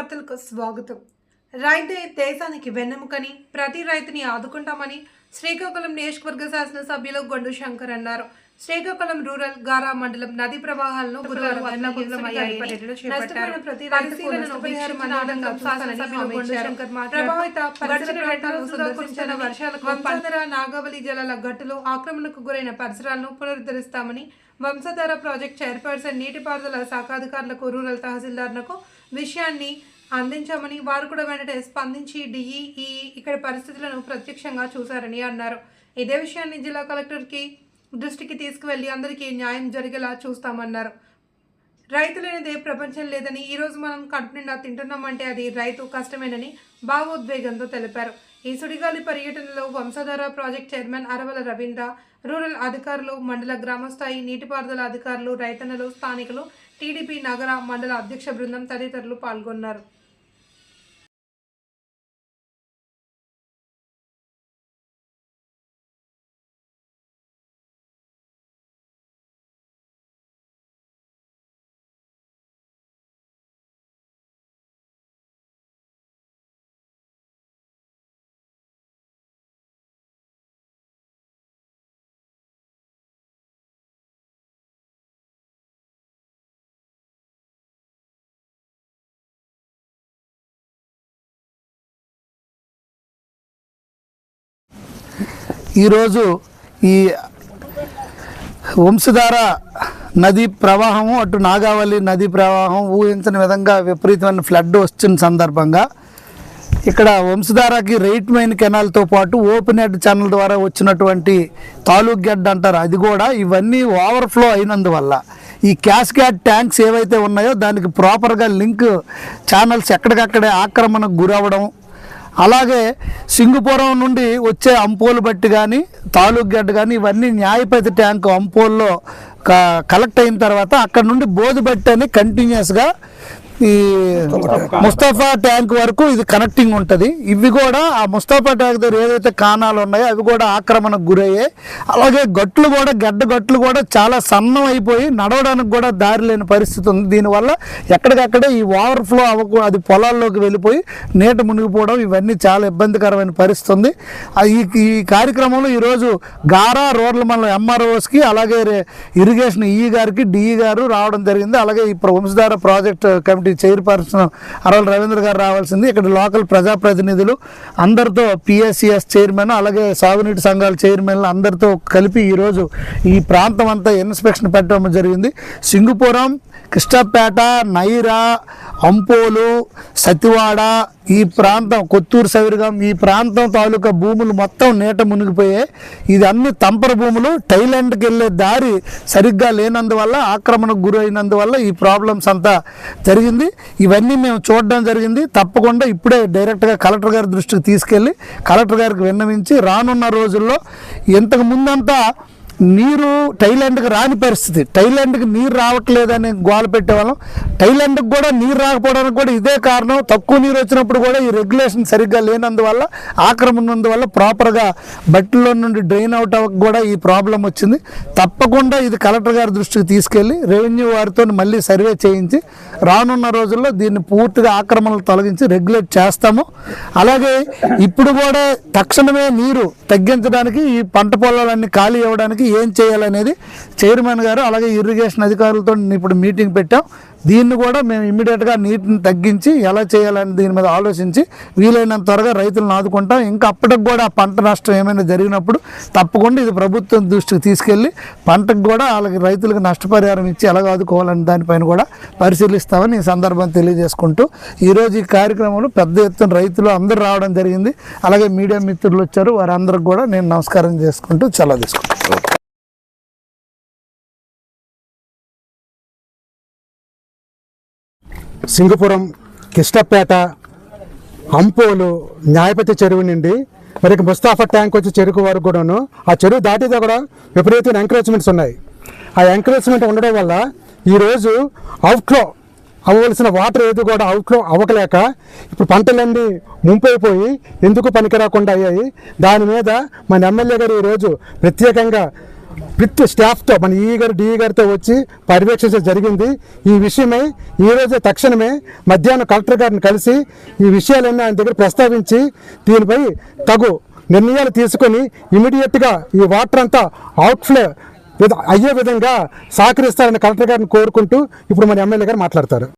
వార్తలకు స్వాగతం. రైతే దేశానికి వెన్నెముకని ప్రతి రైతుని ఆదుకుంటామని శ్రీకాకుళం నియోజకవర్గ శాసనసభ్యులు గొండు శంకర్ అన్నారు. శ్రీకాకుళం రూరల్ గారా మండలం నది ప్రవాహాలను గురువారం అన్నపూర్ణమయ్యాయని నష్టపోయిన ప్రతి రైతుకు నష్టపరిహారం అందించడం శాసనసభ్యులు గొండు శంకర్ మాట్లాడుతూ ప్రభావిత పరిసర ప్రాంతాలను సందర్శించిన వర్షాలకు వంశాధర నాగవలి జలాల గట్టులు ఆక్రమణకు గురైన పరిసరాలను పునరుద్ధరిస్తామని వంశధార ప్రాజెక్ట్ చైర్పర్సన్ నీటిపారుదల శాఖ అధికారులకు రూరల్ తహసీల్దార్లకు విషయాన్ని అందించామని వారు కూడా వెంటనే స్పందించి డిఈఈ ఇక్కడ పరిస్థితులను ప్రత్యక్షంగా చూశారని అన్నారు. ఇదే విషయాన్ని జిల్లా కలెక్టర్కి దృష్టికి తీసుకువెళ్ళి అందరికీ న్యాయం జరిగేలా చూస్తామన్నారు. రైతు లేనిదే ప్రపంచం లేదని ఈరోజు మనం కడుపు నిండా తింటున్నామంటే అది రైతు కష్టమేనని భావోద్వేగంతో తెలిపారు. ఈ సుడిగాలి పర్యటనలో Vamsadhara project chairman Aravala Ravindra rural అధికారులు మండల గ్రామస్థాయి నీటిపారుదల అధికారులు రైతన్నలు స్థానికులు టీడీపీ నగర మండల అధ్యక్ష బృందం తదితరులు పాల్గొన్నారు. ఈరోజు ఈ వంశధార నదీ ప్రవాహము అటు నాగావళి నది ప్రవాహం ఊహించని విధంగా విపరీతమైన ఫ్లడ్ వచ్చిన సందర్భంగా ఇక్కడ వంశధారకి రైట్ మైన్ కెనాల్తో పాటు ఓపెన్ హెడ్ ఛానల్ ద్వారా వచ్చినటువంటి తాలూక్ గడ్డ అంటారు. అది కూడా ఇవన్నీ ఓవర్ఫ్లో అయినందువల్ల ఈ క్యాష్ ట్యాంక్స్ ఏవైతే ఉన్నాయో దానికి ప్రాపర్గా లింక్ ఛానల్స్ ఎక్కడికక్కడే ఆక్రమణకు గురవడం అలాగే సింగుపురం నుండి వచ్చే అంపోలు బట్టి కానీ తాలూక్ గడ్డ కానీ ఇవన్నీ న్యాయపతి ట్యాంక్ అంపోల్లో క- కలెక్ట్ అయిన తర్వాత అక్కడ నుండి బోధుబట్టి అని కంటిన్యూస్గా ఈ ముస్తఫా ట్యాంక్. వరకు ఇది కనెక్టింగ్ ఉంటుంది. ఇవి కూడా ఆ ముస్తఫా ట్యాంక్ దగ్గర ఏదైతే కాణాలు ఉన్నాయో అవి కూడా ఆక్రమణకు గురయ్యాయి. అలాగే గట్లు కూడా గడ్డ గట్లు కూడా చాలా సన్నం అయిపోయి నడవడానికి కూడా దారి లేని పరిస్థితి ఉంది. దీనివల్ల ఎక్కడికక్కడే ఈ ఓవర్ఫ్లో అవ్వకు అది పొలాల్లోకి వెళ్ళిపోయి నీట మునిగిపోవడం ఇవన్నీ చాలా ఇబ్బందికరమైన పరిస్థితి ఉంది. ఈ ఈ కార్యక్రమంలో ఈరోజు గారా రోడ్ల మండలం ఎంఆర్ఓస్కి అలాగే ఇరిగేషన్ ఈ గారికి డిఈ గారు రావడం జరిగింది. అలాగే ఈ Vamsadhara project committee chairperson Araval Ravindra గారు రావాల్సింది. ఇక్కడ లోకల్ ప్రజాప్రతినిధులు అందరితో పిఎస్సిఎస్ చైర్మన్ అలాగే సాగునీటి సంఘాల చైర్మన్లు అందరితో కలిపి ఈరోజు ఈ ప్రాంతం అంతా ఇన్స్పెక్షన్ పెట్టడం జరిగింది. సింగుపురం కృష్ణపేట నైరా అంపోలు సతివాడ ఈ ప్రాంతం కొత్తూరు సవిరగం ఈ ప్రాంతం తాలూకా భూములు మొత్తం నీట మునిగిపోయాయి. ఇది అన్ని తంపర భూములు. థైలాండ్కి వెళ్ళే దారి సరిగ్గా లేనందువల్ల ఆక్రమణకు గురైనందువల్ల ఈ ప్రాబ్లమ్స్ అంతా జరిగింది. ఇవన్నీ మేము చూడడం జరిగింది. తప్పకుండా ఇప్పుడే డైరెక్ట్గా కలెక్టర్ గారి దృష్టికి తీసుకెళ్ళి కలెక్టర్ గారికి విన్నవించి రానున్న రోజుల్లో ఇంతకు ముందంతా నీరు టైలాండ్కి రాని పరిస్థితి. టైలాండ్కి నీరు రావట్లేదని గోల పెట్టేవాళ్ళం. థైలాండ్కి కూడా నీరు రాకపోవడానికి కూడా ఇదే కారణం. తక్కువ నీరు వచ్చినప్పుడు కూడా ఈ రెగ్యులేషన్ సరిగ్గా లేనందువల్ల ఆక్రమణందువల్ల ప్రాపర్గా బట్టల్లో నుండి డ్రైన్ అవుట్ అవ్వక కూడా ఈ ప్రాబ్లం వచ్చింది. తప్పకుండా ఇది కలెక్టర్ గారి దృష్టికి తీసుకెళ్ళి రెవెన్యూ వారితో మళ్ళీ సర్వే చేయించి రానున్న రోజుల్లో దీన్ని పూర్తిగా ఆక్రమణలు తొలగించి రెగ్యులేట్ చేస్తాము. అలాగే ఇప్పుడు కూడా తక్షణమే నీరు తగ్గించడానికి ఈ పంట పొలాలన్నీ ఖాళీ అవ్వడానికి ఏం చేయాలనేది చైర్మన్ గారు అలాగే ఇరిగేషన్ అధికారులతో ఇప్పుడు మీటింగ్ పెట్టాం. దీన్ని కూడా మేము ఇమ్మీడియట్గా నీటిని తగ్గించి ఎలా చేయాలని దీని మీద ఆలోచించి వీలైనంత త్వరగా రైతులను ఆదుకుంటాం. ఇంకా అప్పటికి కూడా పంట నష్టం ఏమైనా జరిగినప్పుడు తప్పకుండా ఇది ప్రభుత్వం దృష్టికి తీసుకెళ్ళి పంటకు కూడా వాళ్ళకి రైతులకు నష్టపరిహారం ఇచ్చి ఎలా ఆదుకోవాలని దానిపైన కూడా పరిశీలిస్తామని ఈ సందర్భం తెలియజేసుకుంటూ ఈరోజు ఈ కార్యక్రమంలో పెద్ద ఎత్తున రైతులు అందరూ రావడం జరిగింది. అలాగే మీడియా మిత్రులు వచ్చారు. వారందరికి కూడా నేను నమస్కారం చేసుకుంటూ చాలా తీసుకుంటాను. సింగపురం కిష్టపేట అంపోలు న్యాయపతి చెరువు నుండి మరి ముస్తాఫా ట్యాంక్ వచ్చి చెరుకు వరకు కూడాను. ఆ చెరువు దాటితే కూడా విపరీతమైన ఎంకరేజ్మెంట్స్ ఉన్నాయి. ఆ ఎంకరేజ్మెంట్ ఉండడం వల్ల ఈరోజు అవుట్లో అవ్వవలసిన వాటర్ ఏది కూడా అవుట్లో అవ్వకలేక ఇప్పుడు పంటలన్నీ ముంపైపోయి ఎందుకు పనికిరాకుండా అయ్యాయి? దాని మీద మన ఎమ్మెల్యే గారు ఈరోజు ప్రత్యేకంగా విత్ స్టాఫ్తో మన ఈ గారు డిఈ గారితో వచ్చి పర్యవేక్షించడం జరిగింది. ఈ విషయమై ఈ రోజే తక్షణమే మధ్యాహ్నం కలెక్టర్ గారిని కలిసి ఈ విషయాలన్నీ ఆయన దగ్గర ప్రస్తావించి దీనిపై తగు నిర్ణయాలు తీసుకొని ఇమీడియట్గా ఈ వాటర్ అంతా అవుట్ఫ్లో అయ్యే విధంగా సహకరిస్తారని కలెక్టర్ గారిని కోరుకుంటూ ఇప్పుడు మన ఎమ్మెల్యే గారు మాట్లాడతారు.